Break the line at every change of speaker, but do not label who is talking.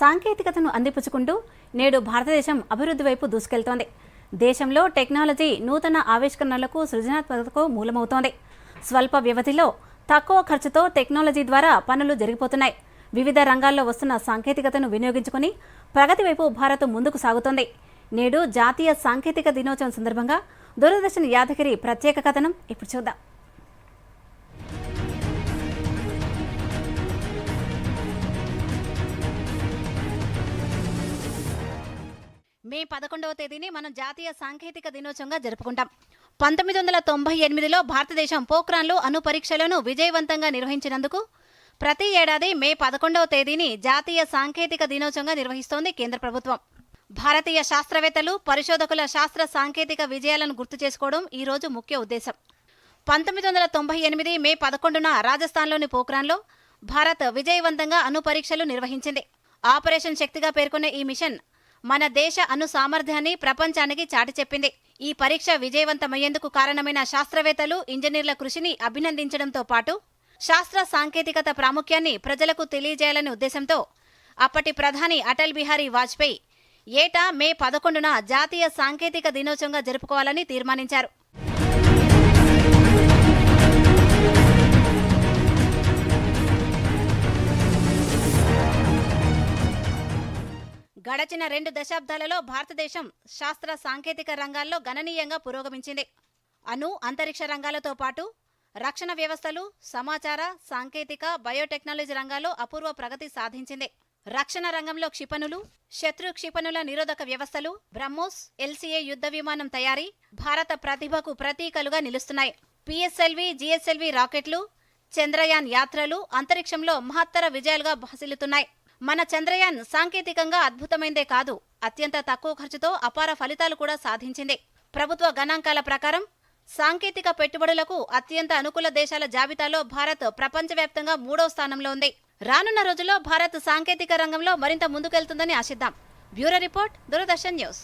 సాంకేతికతను అందిపుచ్చుకుంటూ నేడు భారతదేశం అభివృద్ధి వైపు దూసుకెళ్తోంది. దేశంలో టెక్నాలజీ నూతన ఆవిష్కరణలకు సృజనాత్మకతకు మూలమవుతోంది. స్వల్ప వ్యవధిలో తక్కువ ఖర్చుతో టెక్నాలజీ ద్వారా పనులు జరిగిపోతున్నాయి. వివిధ రంగాల్లో వస్తున్న సాంకేతికతను వినియోగించుకుని ప్రగతి వైపు భారత్ ముందుకు సాగుతోంది. నేడు జాతీయ సాంకేతిక దినోత్సవం సందర్భంగా దూరదర్శన్ యాదగిరి ప్రత్యేక కథనం ఇప్పుడు చూద్దాం. మే పదకొండవ తేదీని మనం జాతీయ సాంకేతిక దినోత్సవంగా జరుపుకుంటాం. పంతొమ్మిది వందల తొంభై ఎనిమిదిలో భారతదేశం పోఖ్రాన్లో అణు పరీక్షలను విజయవంతంగా నిర్వహించినందుకు ప్రతి ఏడాది మే పదకొండవ తేదీని జాతీయ సాంకేతిక దినోత్సవంగా నిర్వహిస్తోంది కేంద్ర ప్రభుత్వం. భారతీయ శాస్త్రవేత్తలు పరిశోధకుల శాస్త్ర సాంకేతిక విజయాలను గుర్తు చేసుకోవడం ఈ రోజు ముఖ్య ఉద్దేశం. పంతొమ్మిది వందల తొంభై ఎనిమిది మే పదకొండున రాజస్థాన్లోని పోఖ్రాన్లో భారత్ విజయవంతంగా అణు పరీక్షలు నిర్వహించింది. ఆపరేషన్ శక్తిగా పేర్కొనే ఈ మిషన్ మన దేశ అణు సామర్థ్యాన్ని ప్రపంచానికి చాటి చెప్పింది. ఈ పరీక్ష విజయవంతమయ్యేందుకు కారణమైన శాస్త్రవేత్తలు ఇంజనీర్ల కృషిని అభినందించడంతో పాటు శాస్త్ర సాంకేతికత ప్రాముఖ్యాన్ని ప్రజలకు తెలియజేయాలనే ఉద్దేశంతో అప్పటి ప్రధాని అటల్ బిహారీ వాజ్పేయి ఏటా మే పదకొండున జాతీయ సాంకేతిక దినోత్సవంగా జరుపుకోవాలని తీర్మానించారు. గడచిన రెండు దశాబ్దాలలో భారతదేశం శాస్త్ర సాంకేతిక రంగాల్లో గణనీయంగా పురోగమించింది. అణు అంతరిక్ష రంగాలతో పాటు రక్షణ వ్యవస్థలు సమాచార సాంకేతిక బయోటెక్నాలజీ రంగాల్లో అపూర్వ ప్రగతి సాధించింది. రక్షణ రంగంలో క్షిపణులు శత్రు క్షిపణుల నిరోధక వ్యవస్థలు బ్రహ్మోస్ ఎల్సీఏ యుద్ధ విమానం తయారీ భారత ప్రతిభకు ప్రతీకలుగా నిలుస్తున్నాయి. పిఎస్ఎల్వి జిఎస్ఎల్వి రాకెట్లు చంద్రయాన్ యాత్రలు అంతరిక్షంలో మహత్తర విజయాలుగా బహసిల్లుతున్నాయి మన చంద్రయాన్ సాంకేతికంగా అద్భుతమైందే కాదు. అత్యంత తక్కువ ఖర్చుతో అపార ఫలితాలు కూడా సాధించింది. ప్రభుత్వ గణాంకాల ప్రకారం సాంకేతిక పెట్టుబడులకు అత్యంత అనుకూల దేశాల జాబితాలో భారత్ ప్రపంచవ్యాప్తంగా మూడో స్థానంలో ఉంది. రానున్న రోజుల్లో భారత్ సాంకేతిక రంగంలో మరింత ముందుకెళ్తుందని ఆశిద్దాం. Bureau report Doordarshan news.